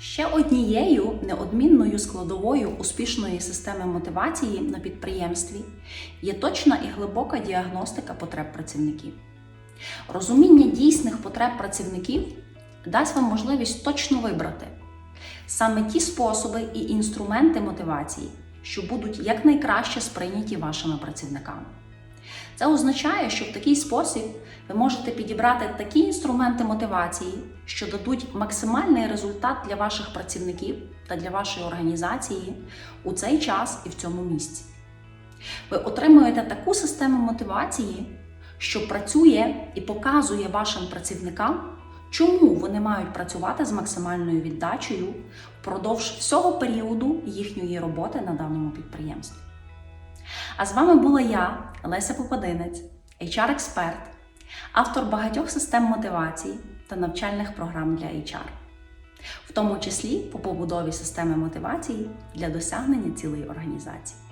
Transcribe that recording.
Ще однією неодмінною складовою успішної системи мотивації на підприємстві є точна і глибока діагностика потреб працівників. Розуміння дійсних потреб працівників дасть вам можливість точно вибрати саме ті способи і інструменти мотивації, що будуть якнайкраще сприйняті вашими працівниками. Це означає, що в такий спосіб ви можете підібрати такі інструменти мотивації, що дадуть максимальний результат для ваших працівників та для вашої організації у цей час і в цьому місці. Ви отримуєте таку систему мотивації, що працює і показує вашим працівникам, чому вони мають працювати з максимальною віддачею впродовж всього періоду їхньої роботи на даному підприємстві. А з вами була я, Леся Попадинець, HR-експерт, автор багатьох систем мотивації та навчальних програм для HR, в тому числі по побудові системи мотивації для досягнення цілої організації.